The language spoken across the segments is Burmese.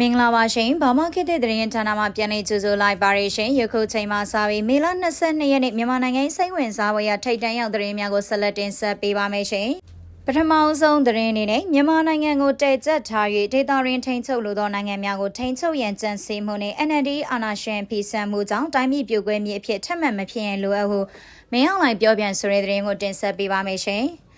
မင်္ဂလာပါရှင်ဘာမခေတ်တဲ့သတင်းဌာနမှာပြန်လည်ကြိုဆိုလိုက်ပါရရှင်ယခုချိန်မှာစပြီးမေလ22ရက်နေ့မြန်မာနိုင်ငံစိတ်ဝင်စားဖွယ်ရာထိတ်တန့်ရောက်သတင်းများကိုဆက်လက်တင်ဆက်ပေးပါမယ်ရှင်ပထမအဆုံးသတင်းအနေနဲ့မြန်မာနိုင်ငံကိုတည်ကျပ်ထား၍ဒေတာရင်းထိန်ချုပ်လိုသောနိုင်ငံများကိုထိန်ချုပ်ရန်ကြံစည်မှုနှင့် NLD အာဏာရှင်ဖီဆန်မှုကြောင့်တိုင်းပြည်ပြိုကွဲမည်အဖြစ်ထပ်မံမဖြစ်ရင်လိုအပ်ဟုမင်းအောင်လှိုင်ပြောပြန်ဆိုတဲ့သတင်းကိုတင်ဆက်ပေးပါမယ်ရှင်။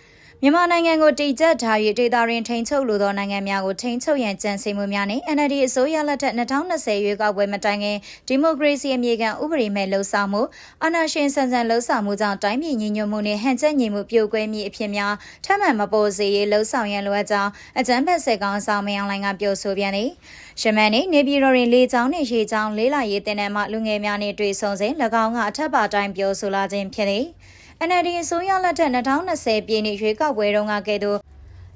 မြန်မာနိုင်ငံကိုတည်ကျပ်ထား၍ဒေသရင်းထိန်ချုပ်လိုသောနိုင်ငံများကိုထိန်ချုပ်ရန်ကြံစည်မှုများနဲ့ NLD အစိုးရလက်ထက်2020ရွေးကောက်ပွဲမတိုင်ခင်ဒီမိုကရေစီအမြေခံဥပဒေမဲ့လှုပ်ဆောင်မှုအာဏာရှင်ဆန်ဆန်လှုပ်ဆောင်မှုကြောင့်တိုင်းပြည်ညီညွတ်မှုနဲ့ဟန်ချက်ညီမှုပြိုကွဲမှုအဖြစ်များထပ်မံမပေါ်စေရေးလှုပ်ဆောင်ရန်လိုအပ်ကြောင်းအကြမ်းဖက်စစ်ကောင်ဆောင်မင်းအောင်လှိုင်ကပြောဆိုပြန်သည်ရှမန်နေနေပြည်တော်တွင်လေကြောင်းနှင့်ရေကြောင်းလေးလာရေးတင်တဲ့မှလူငယ်များနှင့်တွေ့ဆုံစဉ်၎င်းကအထက်ပါတိုင်းပြောဆိုလာခြင်းဖြစ်သည် NLD အစိုးရလက်ထက်2020ပြည်နှစ်ရွေးကောက်ပွဲတုန်းကကဲ့သို့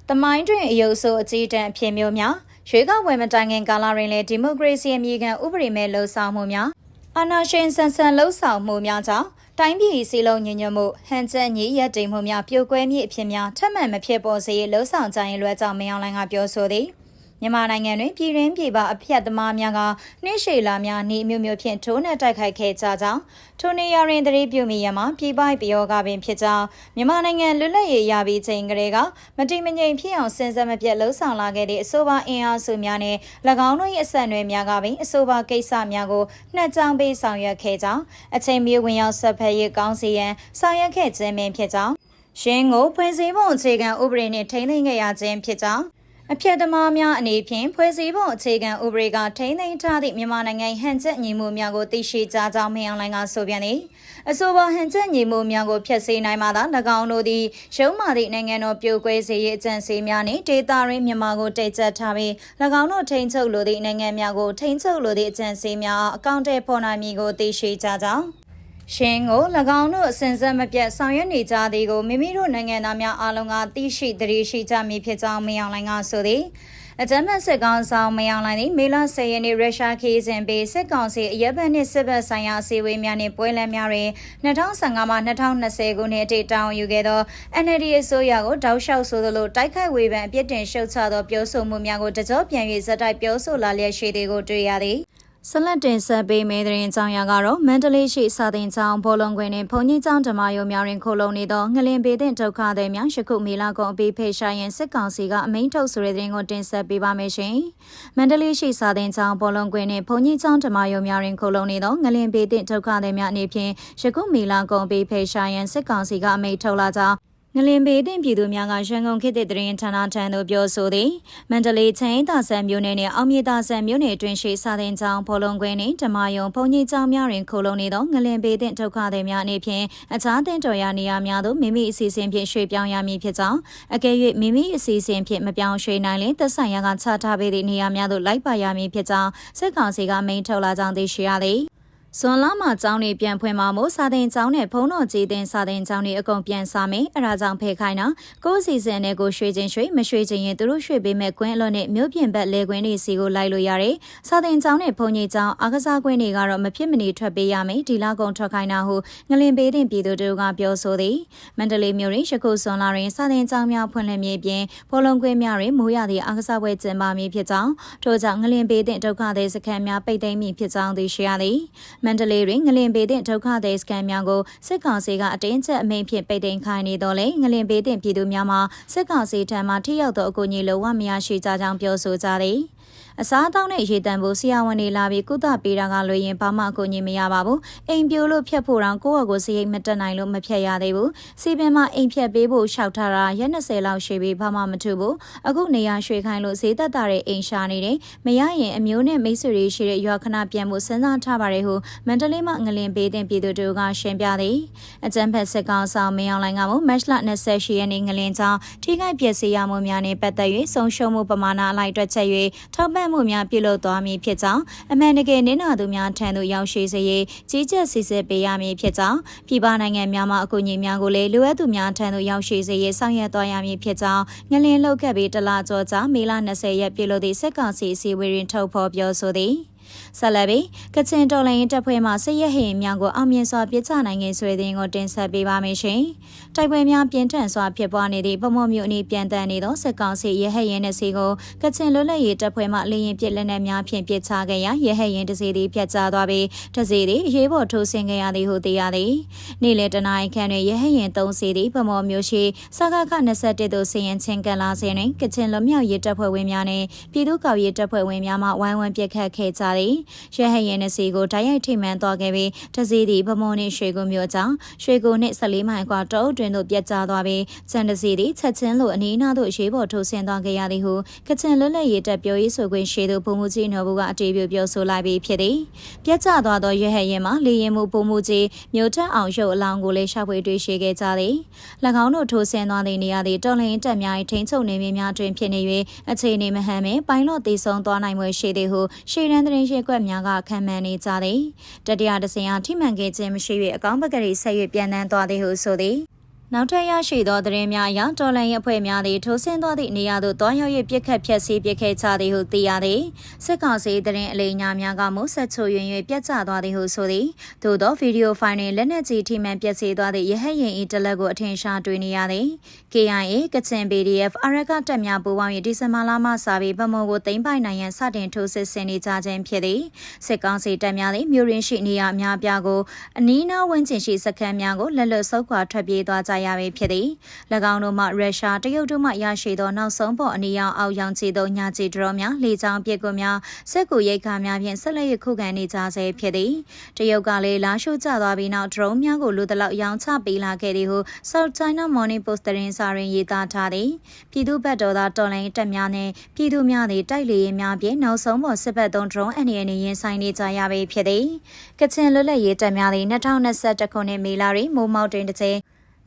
တမိုင်းတွင်အယုတ်ဆိုးအကြီးတန်းအဖြစ်မျိုးများရွေးကောက်ပွဲမတိုင်ခင်ကာလတွင်လည်းဒီမိုကရေစီအမည်ခံဥပဒေမဲ့လှုပ်ဆောင်မှုများအာဏာရှင်ဆန်ဆန်လှုပ်ဆောင်မှုများကြောင့်တိုင်းပြည်စီလုံးညညမှုဟန်ချက်ညီရက်တိမ်မှုများပြိုကွဲမှုအဖြစ်များထပ်မံမဖြစ်ပေါ်စေလှုပ်ဆောင်ကြရင်လွှဲကြောင်းမင်းအောင်လှိုင်ကပြောဆိုသည်။ မြန်မာနိုင်ငံတွင်ပြည်ရင်းပြည်ပအဖျက်သမားများကနှိရှေလာများနေမျိုးမျိုးဖြင့်ထိုးနှက်တိုက်ခိုက်ခဲ့ကြကြောင်းထိုနေရာတွင်တရေပြုမိရမှာပြည်ပပယောဂပင်ဖြစ်ကြောင်းမြန်မာနိုင်ငံလွတ်လပ်ရေးရပြီးချိန်ကလေးကမတိမငြိမ်ဖြစ်အောင်စဉ်ဆက်မပြတ်လှုံ့ဆော်လာခဲ့တဲ့အဆိုပါအင်အားစုများနဲ့၎င်းတို့၏အဆက်အနွယ်များကပင်အဆိုပါကိစ္စများကိုနှက်ကြောင်းပေးဆောင်ရွက်ခဲ့ကြောင်းအချိန်မီဝင်ရောက်ဆက်ဖက်ရေးကောင်းစီရန်ဆောင်ရွက်ခဲ့ခြင်းပင်ဖြစ်ကြောင်းရှင်းကိုဖွဲ့စည်းပုံအခြေခံဥပဒေနှင့်ထိန်းသိမ်းခဲ့ရခြင်းဖြစ်ကြောင်း အပြတ်သမားများအနေဖြင့်ဖွဲ့စည်းပုံအခြေခံဥပဒေကထိန်းသိမ်းထားသည့်မြန်မာနိုင်ငံဟန်ချက်ညီမှုများကိုသိရှိကြကြောင်းမင်းအောင်လှိုင်ကဆိုပြန်သည်အဆိုပါဟန်ချက်ညီမှုများကိုဖျက်ဆီးနိုင်မှသာ၎င်းတို့သည်ရုံးမာသည့်နိုင်ငံတော်ပြိုကွဲစေရေးအကြံစီများနှင့်ဒေတာရင်းမြန်မာကိုတိတ်ကျထားပြီး၎င်းတို့ထိန်းချုပ်လိုသည့်နိုင်ငံများကိုထိန်းချုပ်လိုသည့်အကြံစီများအကောင့်ထဲပေါ်နိုင်မည်ကိုသိရှိကြကြောင်း ရှင်ကို၎င်းတို့အစဉ်ဆက်မပြတ်ဆောင်ရွက်နေကြသည်ကိုမိမိတို့နိုင်ငံသားများအားလုံးကသိရှိသတိရှိကြမည်ဖြစ်ကြောင်းမင်းအောင်လှိုင်ကဆိုသည်အကြမ်းဖက်စစ်ကောင်ဆောင်မယောင်လိုင်းသည်မေလ10ရက်နေ့ရုရှားခီးစဉ်ပေးစစ်ကောင်စီအရက်ဘက်နှင့်စစ်ဘက်ဆိုင်ရာအစည်းအဝေးများနှင့်ပွဲလမ်းများတွင်2015မှ2020ခုနှစ်အထိတောင်းယူခဲ့သော NLD အစိုးရကိုတောက်လျှောက်ဆိုသလိုတိုက်ခိုက်ဝေဖန်အပြစ်တင်ရှုတ်ချသောပြောဆိုမှုများကိုတကြောပြန်၍ဇက်တိုက်ပြောဆိုလာလျက်ရှိသည်ကိုတွေ့ရသည် ဆလတ်တင်ဆက်ပေးမယ့်တဲ့ကြောင်ရကတော့မန္တလေးရှိစာတင်ကျောင်းဘောလုံးခွင်နှင့်ဘုံကြီးကျောင်းဓမ္မယုံများတွင်ခိုလုံနေသောငလင်ပေတဲ့ဒုက္ခသည်များယခုမေလကုန်အပြီးဖေရှားရင်စစ်ကောင်စီကအမိန့်ထုတ်ဆိုတဲ့တဲ့ကိုတင်ဆက်ပေးပါမယ်ရှင်။မန္တလေးရှိစာတင်ကျောင်းဘောလုံးခွင်နှင့်ဘုံကြီးကျောင်းဓမ္မယုံများတွင်ခိုလုံနေသောငလင်ပေတဲ့ဒုက္ခသည်များအနေဖြင့်ယခုမေလကုန်အပြီးဖေရှားရင်စစ်ကောင်စီကအမိန့်ထုတ်လာကြောင်း ငလင်ပေတင်ပြည်သူများကရန်ကုန်ခေတ်သစ်တရင်ဌာနထံသို့ပြောဆိုသည်မန္တလေးချင်းသာဆန်မြို့နယ်နှင့်အောင်မြေသာဆန်မြို့နယ်တွင်ရှိစာသင်ကျောင်းဘောလုံးကွင်းနှင့်ဓမ္မယုံဘုံကြီးကျောင်းများတွင်ခိုလုံနေသောငလင်ပေတင်ဒုက္ခသည်များအနေဖြင့်အခြားတင်တော်ရာနေရာများသို့မိမိအစီအစဉ်ဖြင့်ရွှေ့ပြောင်းရမည်ဖြစ်ကြောင်းအကယ်၍မိမိအစီအစဉ်ဖြင့်မပြောင်းရွှေ့နိုင်ရင်သက်ဆိုင်ရာကချထားပေးသည့်နေရာများသို့လိုက်ပါရမည်ဖြစ်ကြောင်းစစ်ကောင်စီကမိန့်ထုတ်လာကြောင်းသိရှိရသည် ဇွန်လမှာကျောင်းတွေပြန်ဖွင့်မှာမို့စာသင်ကျောင်းနဲ့ဘုံတော်ကြီးတင်စာသင်ကျောင်းတွေအကုန်ပြန်စားမယ်အဲဒါကြောင့်ဖဲခိုင်းတာကိုယ်စီစဉ်နဲ့ကိုရွှေချင်းရွှေမရွှေချင်းရင်သူတို့ရွှေပေးမဲ့ကွင်းအလွတ်နဲ့မြို့ပြင်ဘက်လေကွင်းတွေစီကိုလိုက်လို့ရတယ်စာသင်ကျောင်းနဲ့ဘုံကြီးကျောင်းအားကစားကွင်းတွေကတော့မဖြစ်မနေထွက်ပေးရမယ်ဒီလောက်ကုန်ထွက်ခိုင်းတာဟုငလင်ပေးတင်ပြည်သူတို့ကပြောဆိုသည်မန္တလေးမြို့ရင်းရခုဇွန်လတွင်စာသင်ကျောင်းများဖွင့်လှစ်မြေပြင်ဘောလုံးကွင်းများတွင်မိုးရသည့်အားကစားပွဲကျင်းပမည်ဖြစ်ကြောင်းထို့ကြောင့်ငလင်ပေးတင်ဒုက္ခသည်စခန်းများပိတ်သိမ်းမည်ဖြစ်ကြောင်းသိရှိရသည်မန္တလေးတွင်ငလင်ပေတဲ့ဒုက္ခသည်စခန်းများကိုစစ်ကောင်စီကအတင်းကျပ်အမိန့်ဖြင့်ပိတ်သိမ်းခိုင်းနေတော့လေငလင်ပေတဲ့ပြည်သူများမှာစစ်ကောင်စီထံမှထိရောက်သောအကူအညီလိုဝမရရှိကြကြောင်းပြောဆိုကြသည်။ အစားအသောက်နဲ့ရေတံဖို့ဆရာဝန်တွေလာပြီးကုသပေးတာကလွှဲရင်ဘာမှအကူအညီမရပါဘူးအိမ်ပြိုးလို့ဖြတ်ဖို့တောင်ကိုယ့်အကိုစရိတ်မတက်နိုင်လို့မဖြတ်ရသေးဘူးစီပင်မှာအိမ်ဖြတ်ပေးဖို့ရှောက်ထားတာရက်20လောက်ရှိပြီးဘာမှမထူဘူးအခုနေရရွှေခိုင်းလို့ဈေးသက်တာတဲ့အိမ်ရှာနေတယ်မရရင်အမျိုးနဲ့မိတ်ဆွေတွေရှိတဲ့ရွာခဏပြန်ဖို့စဉ်းစားထားပါတယ်ဟုမန္တလေးမှာငလင်ပေးတဲ့ပြည်သူတို့ကရှင်းပြသည်အကြံဖက်စစ်ကောင်ဆောင်မင်းအောင်လိုင်ကမှမတ်လ28ရက်နေ့ငလင်ကြောင်းထိခိုက်ပျက်စီးရမှုများနဲ့ပတ်သက်၍ဆုံးရှုံးမှုပမာဏအလိုက်တွက်ချက်၍ထောက်ပံ့မှုများပြုလုပ်သွားမည်ဖြစ်ကြောင်းအမှန်တကယ်နင်းနာသူများထံသို့ရောက်ရှိစေရေးကြီးကြပ်စစ်ဆေးပေးရမည်ဖြစ်ကြောင်းပြည်ပနိုင်ငံများမှအကူအညီများကိုလည်းလိုအပ်သူများထံသို့ရောက်ရှိစေရေးဆောင်ရွက်သွားရမည်ဖြစ်ကြောင်းငလင်းလောက်ခဲ့ပြီးတလကျော်ကြာမေလ20ရက်ပြုလုပ်သည့်စစ်ကောင်စီအစည်းအဝေးတွင်ထုတ်ဖော်ပြောဆိုသည် ဆက်လက်ပြီးကချင်တော်လိုင်းတပ်ဖွဲ့မှစစ်ရဲဟင်များကိုအောင်မြင်စွာပြစ်ချနိုင်ခဲ့ဆွေတဲ့ကိုတင်ဆက်ပေးပါမယ်ရှင်။တိုက်ပွဲများပြင်းထန်စွာဖြစ်ပွားနေသည့်ဗမော်မြို့အနီးပြန်တန်းနေသောစစ်ကောင်စီရဟတ်ရင်နှစီကိုကချင်လွတ်လပ်ရေးတပ်ဖွဲ့မှလေရင်ပစ်လက်နက်များဖြင့်ပစ်ချခဲ့ရာရဟတ်ရင်တစီသည်ဖျက်ချသွားပြီးတစီသည်အရေးပေါ်ထိုးဆင်းခဲ့ရသည်ဟုသိရသည်နေ့လယ်တနာရီခန့်တွင်ရဟတ်ရင်၃စီသည်ဗမော်မြို့ရှိစကားခ21သို့စီရင်ချင်းကန်လာစဉ်တွင်ကချင်လွတ်မြောက်ရေးတပ်ဖွဲ့ဝင်များနှင့်ပြည်သူ့ကောက်ရေးတပ်ဖွဲ့ဝင်များမှဝိုင်းဝန်းပစ်ခတ်ခဲ့ကြသည်ရဟတ်ရင်နှစီကိုတိုက်ရိုက်ထိမှန်သွားခဲ့ပြီးတစီသည်ဗမော်နှင့်ရွှေကူမြို့ကြောင့်ရွှေကူနှင့်14မိုင်ကွာတောအုပ်တွင်သို့ပြတ်ကျသွားပြီးချန်တစီသည်ချက်ချင်းလိုအနီးနားသို့ရေးပေါ်ထိုးဆင်းသွားခဲ့ရသည်ဟုကချင်လွတ်လပ်ရေးတပ်ပြောရေးဆိုခွင့်ရှိသူဗိုလ်မှူးကြီးနော်ဘူးကအတည်ပြုပြောဆိုလိုက်ပြီးဖြစ်သည်ပြတ်ကျသွားသောရဟတ်ရင်မှာလေရင်မှုဗိုလ်မှူးကြီးမြို့ထက်အောင်ရုပ်အလောင်းကိုလည်းရှာဖွေတွေ့ရှိခဲ့ကြသည်၎င်းတို့ထိုးဆင်းသွားသည့်နေရာသည်တော်လှန်တပ်များ၏ထိန်းချုပ်နေမြများတွင်ဖြစ်နေ၍အခြေအနေမဟန်ပင်ပိုင်းလော့တည်ဆုံသွားနိုင်မှုရှိသည်ဟုရှေ့တန်းသတင်းရှိကွက်များကခံမှန်းနေကြသည်တတိယတစင်အားထိမှန်ခဲ့ခြင်းမရှိ၍အကောင်းပကတိဆက်၍ပြန်တန်းသွားသည်ဟုဆိုသည် နောက်ထပ်ရရှိသောသတင်းများအရတော်လန်ရဲ့အဖွဲ့များသည်ထိုးဆင်းသွားသည့်နေရာသို့တွားရောက်၍ပြစ်ခတ်ဖျက်ဆီးပစ်ခဲ့ကြသည်ဟုသိရသည်စစ်ကောင်စီသတင်းအလေးညာများကမှဆက်ချိုရင်၍ပြတ်ကျသွားသည်ဟုဆိုသည်သို့သောဗီဒီယိုဖိုင်တွင်လက်နက်ကြီးထိမှန်ပျက်စီးသွားသည့်ရဟတ်ရင်၏တလက်ကိုအထင်ရှားတွေ့နေရသည် KIA ကချင် PDF အရကတပ်များပူးပေါင်း၍ဒီဇင်ဘာလမှစပြီးဗမော်ကိုသိမ်းပိုက်နိုင်ရန်စတင်ထိုးစစ်ဆင်နေကြခြင်းဖြစ်သည်စစ်ကောင်စီတပ်များသည်မြို့ရင်းရှိနေရာအများပြားကိုအနီးနားဝန်းကျင်ရှိစခန်းများကိုလက်လွတ်ဆုတ်ခွာထွက်ပြေးသွားကြရပြီဖြစ်သည်၎င်းတို့မှရုရှားတရုတ်တို့မှရရှိသောနောက်ဆုံးပေါ်အနီရောင်အောက်ရောင်ခြေသောညာခြေဒရောများလေကြောင်းပစ်ကွများစစ်ကူရိတ်ခါများဖြင့်ဆက်လက်ရခုခံနေကြဆဲဖြစ်သည်တရုတ်ကလည်းလာရှို့ကျသွားပြီးနောက်ဒရုန်းများကိုလူတလောက်ရောင်းချပေးလာခဲ့သည်ဟု South China Morning Post သတင်းစာတွင်ရေးသားထားသည်ပြည်သူ့ဘက်တော်သားတော်လိုင်းတပ်များနှင့်ပြည်သူများသည်တိုက်လေရင်များဖြင့်နောက်ဆုံးပေါ်စစ်ဘက်သုံးဒရုန်းအန်ရီအနေရင်ဆိုင်နေကြရပေဖြစ်သည်ကချင်လွတ်လပ်ရေးတပ်များသည်2021ခုနှစ်မေလတွင်မိုးမောက်တွင်တစ်ချိန်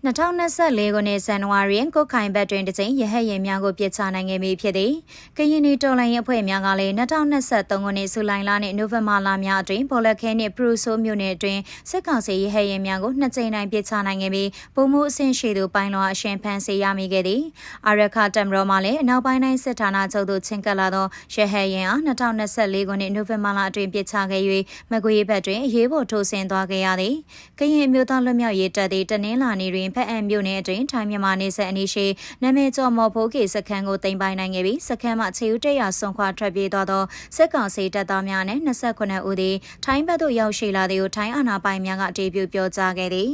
2024ခုနှစ်ဇန်နဝါရီကိုခိုင်ဘက်တွင်တစ်ကြိမ်ရဟတ်ရင်များကိုပြစ်ချနိုင်ခဲ့ပြီဖြစ်သည်။ကရင်နီတော်လိုင်းရဲ့အဖွဲ့များကလည်း2023ခုနှစ်ဇူလိုင်လနဲ့နိုဝင်ဘာလများအတွင်းဘော်လက်ခဲနှင့်ပရူဆိုမြို့နယ်အတွင်းစစ်ကောင်စီရဟတ်ရင်များကိုနှစ်ကြိမ်တိုင်းပြစ်ချနိုင်ခဲ့ပြီးပုံမှုအဆင့်ရှိသူပိုင်းလောအရှင်ဖန်စီရမိခဲ့သည်။အာရခတမ်ရောမှလည်းအနောက်ပိုင်းတိုင်းစစ်ဌာနချုပ်သို့ချင်းကပ်လာသောရဟတ်ရင်အား2024ခုနှစ်နိုဝင်ဘာလအတွင်းပြစ်ချခဲ့၍မကွေးဘက်တွင်အရေးပေါ်ထိုးဆင်းသွားခဲ့ရသည်။ကရင်မျိုးသားလွတ်မြောက်ရေးတပ်သည်တနင်္လာနေ့တွင်ဖက်အံမြို့နယ်အတွင်းထိုင်းမြန်မာနယ်စပ်အနီးရှိနာမည်ကျော်မော်ဖိုးကေစခန်းကိုတင်ပိုင်နိုင်ခဲ့ပြီးစခန်းမှခြေဦးတရဆွန်ခွာထွက်ပြေးသွားသောစစ်ကောင်စီတပ်သားများနဲ့29ဦးသည်ထိုင်းဘက်သို့ရောက်ရှိလာသည်ကိုထိုင်းအာဏာပိုင်များကအတည်ပြုပြောကြားခဲ့သည်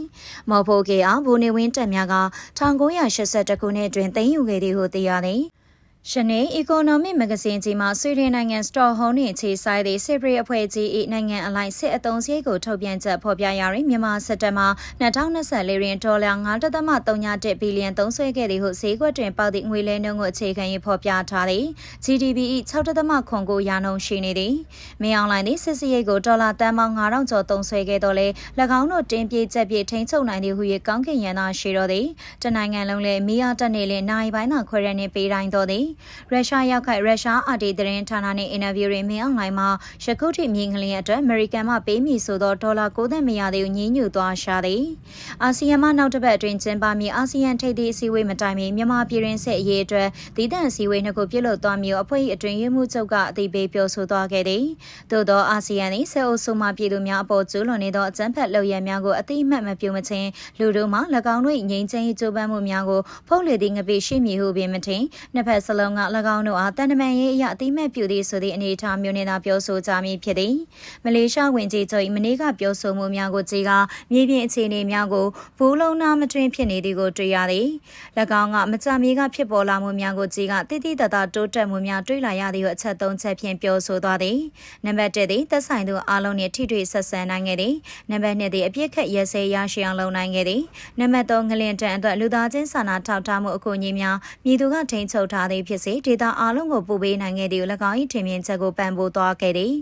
မော်ဖိုးကေအားဘူနေဝင်းတပ်များက1982ခုနှစ်တွင်တင်ယူခဲ့သည်ဟုသိရသည် ရှနေ Economic Magazine ကြီးမှာဆွေဒင်နိုင်ငံ Stockholm နှင့်အခြေစိုက်သည့်စစ်ပရိအဖွဲ့ကြီး၏နိုင်ငံအလိုက်စစ်အုံစရိတ်ကိုထုတ်ပြန်ချက်ဖော်ပြရာတွင်မြန်မာစစ်တပ်မှ2024တွင်ဒေါ်လာ9.31ဘီလီယံသုံးစွဲခဲ့သည်ဟုဈေးကွက်တွင်ပေါက်သည့်ငွေလဲနှုန်းကိုအခြေခံ၍ဖော်ပြထားသည် GDP ၏6.9ရာနှုန်းရှိနေသည်မင်းအောင်လိုင်းသည်စစ်စရိတ်ကိုဒေါ်လာတန်ပေါင်း9000ကျော်သုံးစွဲခဲ့တော့လေ၎င်းတို့တင်းပြေးချက်ပြေးထိန်းချုပ်နိုင်သည်ဟု၍ကောင်းကင်ရန်သာရှိတော်သည်တနိုင်ငံလုံးလည်းမီးအားတက်နေလနိုင်ပိုင်းသာခွဲရနေပေးတိုင်းတော်သည်ရုရှားရောက်ခိုက်ရုရှားအာတီသတင်းဌာနနဲ့အင်တာဗျူးတွင်မင်းအောင်လှိုင်မှယခုထိမြင်ကလေးအတွက်အမေရိကန်မှပေးမည်ဆိုသောဒေါ်လာ9သန်းမရသေးဘူးညှင်းညူသွားရှာသည်အာဆီယံမှနောက်တစ်ပတ်အတွင်းကျင်းပမည်အာဆီယံထိပ်သီးအစည်းအဝေးမတိုင်မီမြန်မာပြည်ရင်းဆက်အရေးအတွက်တည်တံ့အစည်းအဝေးနှစ်ခုပြုလုပ်သွားမည်အဖွဲ့၏အတွင်ရေးမှူးချုပ်ကအသိပေးပြောဆိုသွားခဲ့သည်သို့သောအာဆီယံသည်ဆဲအိုဆိုမှပြည်သူများအပေါ်ကျူးလွန်နေသောအကြမ်းဖက်လုပ်ရများကိုအတိအမှတ်မပြုမချင်းလူတို့မှ၎င်းတို့၏ငြိမ်းချမ်းရေးကြိုးပမ်းမှုများကိုဖုံးလေသည့်ငပိရှိမည်ဟုပင်မထင်နှစ်ဖက်စလုံးက၎င်းတို့အားတန်တမန်ရေးအရအတိမတ်ပြုသည်ဆိုသည့်အနေအထားမျိုးနဲ့သာပြောဆိုကြမည်ဖြစ်သည်မလေးရှားဝင်ကြီးချုပ်မနေ့ကပြောဆိုမှုများကိုကြည်ကမြေပြင်အခြေအနေများကိုဘူးလုံးနာမတွင်ဖြစ်နေသည်ကိုတွေ့ရသည်၎င်းကမကြမီကဖြစ်ပေါ်လာမှုများကိုကြည်ကတိတိတတ်တာတိုးတက်မှုများတွေ့လာရသည်ကိုအချက်သုံးချက်ဖြင့်ပြောဆိုသွားသည်နံပါတ်1သည်သက်ဆိုင်သူအားလုံးနှင့်ထိတွေ့ဆက်ဆံနိုင်ခဲ့သည်နံပါတ်2သည်အပြစ်ခတ်ရဲစဲရရှိအောင်လုပ်နိုင်ခဲ့သည်နံပါတ်3ငလင်တန်အတွက်လူသားချင်းစာနာထောက်ထားမှုအကူအညီများမြည်သူကထိန်းချုပ်ထားသည်ဖြစ်စေဒေတာအားလုံးကိုပို့ပေးနိုင်ခဲ့သည်ကို၎င်း၏ထင်မြင်ချက်ကိုပံ့ပိုးသွားခဲ့သည်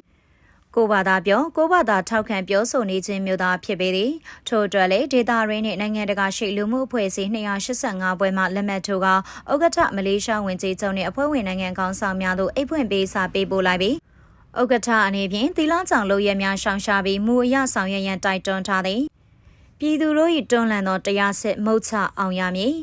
ကိုဘာသာပြောကိုဘာသာထောက်ခံပြောဆိုနေခြင်းမျိုးသားဖြစ်ပေသည်ထို့အတွက်လည်းဒေတာရင်းနှင့်နိုင်ငံတကာရှိလူမှုအဖွဲ့အစည်း285ဘွဲမှလက်မှတ်ထိုးကဥက္ကဋ္ဌမလေးရှားဝင်ကြီးချုပ်နှင့်အဖွဲ့ဝင်နိုင်ငံကောင်ဆောင်များသို့အိတ်ဖွင့်ပေးစာပေးပို့လိုက်ပြီးဥက္ကဋ္ဌအနေဖြင့်သီလကြောင့်လုပ်ရများရှောင်ရှားပြီးမူအရဆောင်ရွက်ရန်တိုက်တွန်းထားသည်ပြည်သူတို့၏တွန်းလှန်သောတရားစစ်မုတ်ချအောင်ရမည်